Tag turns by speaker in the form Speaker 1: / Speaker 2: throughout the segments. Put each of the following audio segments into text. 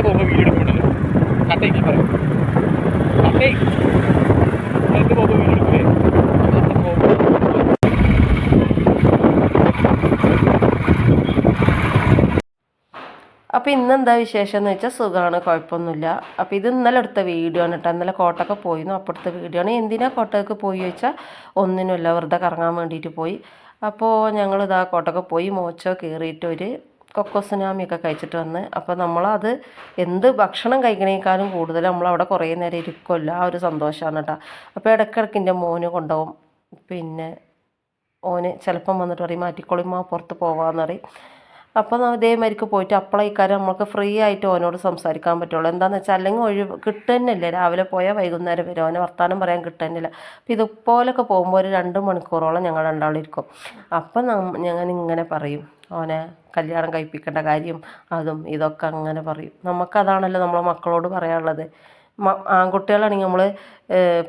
Speaker 1: ബൈക്കിൽ പോകുമ്പോൾ വീഡിയോ എടുക്കുന്നുണ്ടല്ലോ. കട്ടേക്ക് പറയും. കട്ടേ ബൈക്ക് പോകുമ്പോൾ വീഡിയോ എടുക്കില്ലേ
Speaker 2: അപ്പോൾ ഇന്നെന്താ വിശേഷം എന്ന് വെച്ചാൽ സുഖമാണ് കുഴപ്പമൊന്നുമില്ല അപ്പോൾ ഇത് ഇന്നലെ എടുത്ത വീഡിയോ ആണ് കേട്ടോ ഇന്നലെ കോട്ടൊക്കെ പോയിരുന്നു അപ്പുറത്തെ വീഡിയോ ആണ്. എന്തിനാണ് കോട്ടയൊക്കെ പോയി വെച്ചാൽ ഒന്നിനുമില്ല വെറുതെ കറങ്ങാൻ വേണ്ടിയിട്ട് പോയി. അപ്പോൾ ഞങ്ങളിതാ കോട്ടൊക്കെ പോയി മോച്ചോ കയറിയിട്ട് ഒരു കൊക്കോസുനാമിയൊക്കെ കഴിച്ചിട്ട് വന്ന്. അപ്പോൾ നമ്മളത് എന്ത് ഭക്ഷണം കഴിക്കണേക്കാളും കൂടുതൽ നമ്മളവിടെ കുറേ നേരം ഇരിക്കുമല്ലോ ആ ഒരു സന്തോഷമാണ് കേട്ടോ. അപ്പോൾ ഇടയ്ക്കിടയ്ക്ക് എന്റെ മോന് കൊണ്ടുപോകും. പിന്നെ ഓന് ചിലപ്പം വന്നിട്ട് പറയും മാറ്റിക്കൊള്ളിമ്മ പുറത്ത് പോവാന്ന് പറയും. അപ്പോൾ ഇതേമാതിരിക്ക് പോയിട്ട് അപ്പോഴേക്കാരം നമുക്ക് ഫ്രീ ആയിട്ട് ഓനോട് സംസാരിക്കാൻ പറ്റുള്ളൂ. എന്താണെന്ന് വെച്ചാൽ അല്ലെങ്കിൽ ഒഴിവ് കിട്ടുന്നില്ല. രാവിലെ പോയാൽ വൈകുന്നേരം വരും അവനെ വർത്തമാനം പറയാൻ കിട്ടുന്നില്ല. അപ്പോൾ ഇതുപോലൊക്കെ പോകുമ്പോൾ ഒരു രണ്ട് മണിക്കൂറോളം ഞങ്ങൾ രണ്ടാളിരിക്കും. അപ്പം ഞങ്ങൾ ഇങ്ങനെ പറയും. അവനെ കല്യാണം കഴിപ്പിക്കേണ്ട കാര്യം അതും ഇതൊക്കെ അങ്ങനെ പറയും. നമുക്കതാണല്ലോ നമ്മളെ മക്കളോട് പറയാനുള്ളത്. ആൺകുട്ടികളാണെങ്കിൽ നമ്മൾ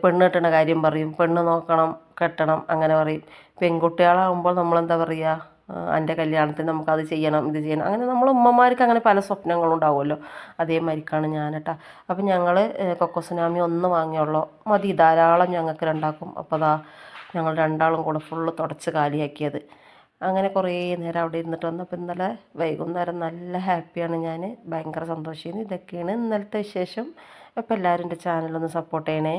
Speaker 2: പെണ്ണ് കെട്ടേണ്ട കാര്യം പറയും. പെണ്ണ് നോക്കണം കെട്ടണം അങ്ങനെ പറയും. പെൺകുട്ടികളാകുമ്പോൾ നമ്മളെന്താ പറയുക എന്റെ കല്യാണത്തിന് നമുക്കത് ചെയ്യണം ഇത് ചെയ്യണം. അങ്ങനെ നമ്മൾ ഉമ്മമാർക്ക് അങ്ങനെ പല സ്വപ്നങ്ങളും ഉണ്ടാവുമല്ലോ. അതേമാതിരിക്കാണ് ഞാൻ കേട്ടോ അപ്പം ഞങ്ങൾ കൊക്കോസുനാമി ഒന്ന് വാങ്ങിയുള്ളൂ. മതി ധാരാളം ഞങ്ങൾക്ക് രണ്ടാക്കും. അപ്പോൾ അതാ ഞങ്ങൾ രണ്ടാളും കൂടെ ഫുള്ള് തുടച്ച് കാലിയാക്കിയത്. അങ്ങനെ കുറേ നേരം അവിടെ ഇരുന്നിട്ട് വന്നപ്പോൾ ഇന്നലെ വൈകുന്നേരം നല്ല ഹാപ്പിയാണ് ഞാൻ ഭയങ്കര സന്തോഷമായിരുന്നു ഇതൊക്കെയാണ് ഇന്നലത്തെ വിശേഷം. അപ്പോൾ എല്ലാവരും എന്റെ ചാനലൊന്ന് സപ്പോർട്ട് ചെയ്യണേ.